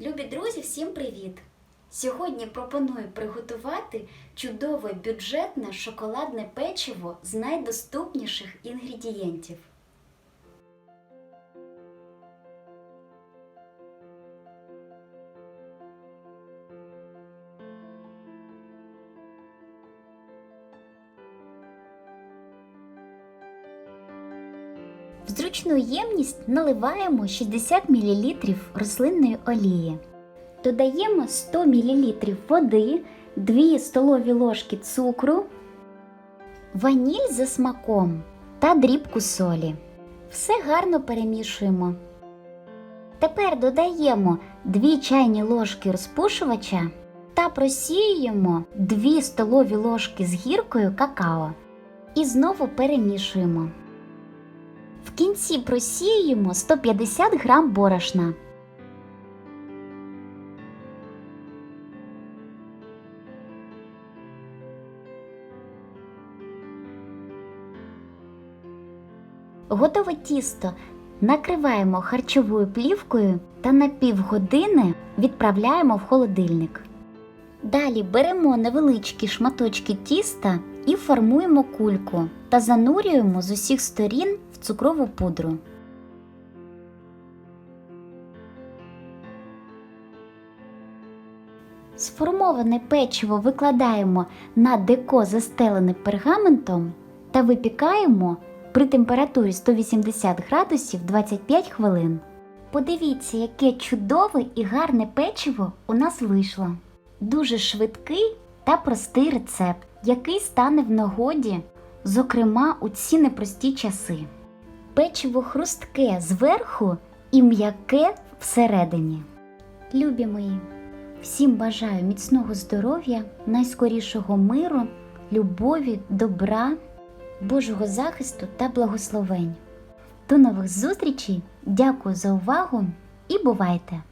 Любі друзі, всім привіт! Сьогодні пропоную приготувати чудове бюджетне шоколадне печиво з найдоступніших інгредієнтів. В зручну ємність наливаємо 60 мл рослинної олії. Додаємо 100 мл води, 2 столові ложки цукру, ваніль за смаком та дрібку солі. Все гарно перемішуємо. Тепер додаємо 2 чайні ложки розпушувача та просіюємо 2 столові ложки з гіркою какао. І знову перемішуємо. В кінці просіюємо 150 грам борошна. Готове тісто накриваємо харчовою плівкою та на півгодини відправляємо в холодильник. Далі беремо невеличкі шматочки тіста і формуємо кульку та занурюємо з усіх сторін цукрову пудру. Сформоване печиво викладаємо на деко застелене пергаментом та випікаємо при температурі 180 градусів 25 хвилин. Подивіться, яке чудове і гарне печиво у нас вийшло. Дуже швидкий та простий рецепт, який стане в нагоді, зокрема у ці непрості часи. Печиво хрустке зверху і м'яке всередині. Любі мої, всім бажаю міцного здоров'я, найскорішого миру, любові, добра, Божого захисту та благословень. До нових зустрічей! Дякую за увагу і бувайте!